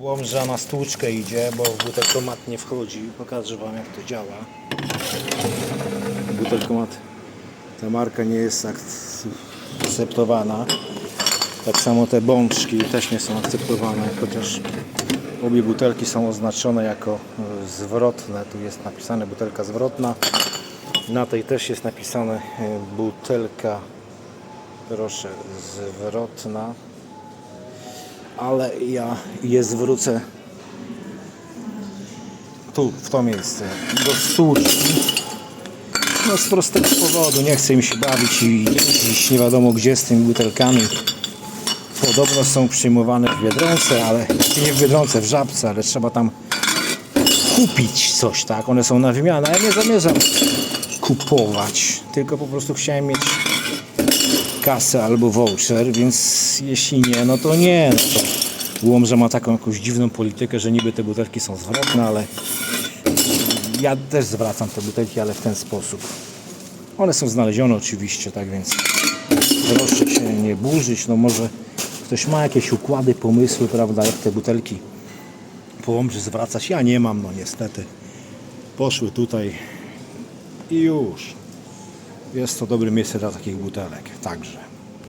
Łomża na stłuczkę idzie, bo butelkomat nie wchodzi. Pokażę Wam jak to działa. Butelkomat, ta marka nie jest akceptowana. Tak samo te bączki też nie są akceptowane, chociaż obie butelki są oznaczone jako zwrotne. Tu jest napisane butelka zwrotna. Na tej też jest napisane e, butelka, proszę, zwrotna. Ale ja je zwrócę tu, w to miejsce, do stłuczki. No z prostego powodu, nie chcę mi się bawić i jeździć nie wiadomo gdzie z tymi butelkami. Podobno są przyjmowane w Biedronce, ale nie w Biedronce, w Żabce, ale trzeba tam kupić coś, tak? One są na wymianę, ja nie zamierzam kupować, tylko po prostu chciałem mieć kasę albo voucher, więc jeśli nie, no to nie. No Łomża ma taką jakąś dziwną politykę, że niby te butelki są zwrotne, ale ja też zwracam te butelki, ale w ten sposób. One są znalezione oczywiście, tak więc proszę się nie burzyć, no może ktoś ma jakieś układy, pomysły, prawda, jak te butelki po Łomży zwracać. Ja nie mam, no niestety. Poszły tutaj i już. Jest to dobre miejsce dla takich butelek, także.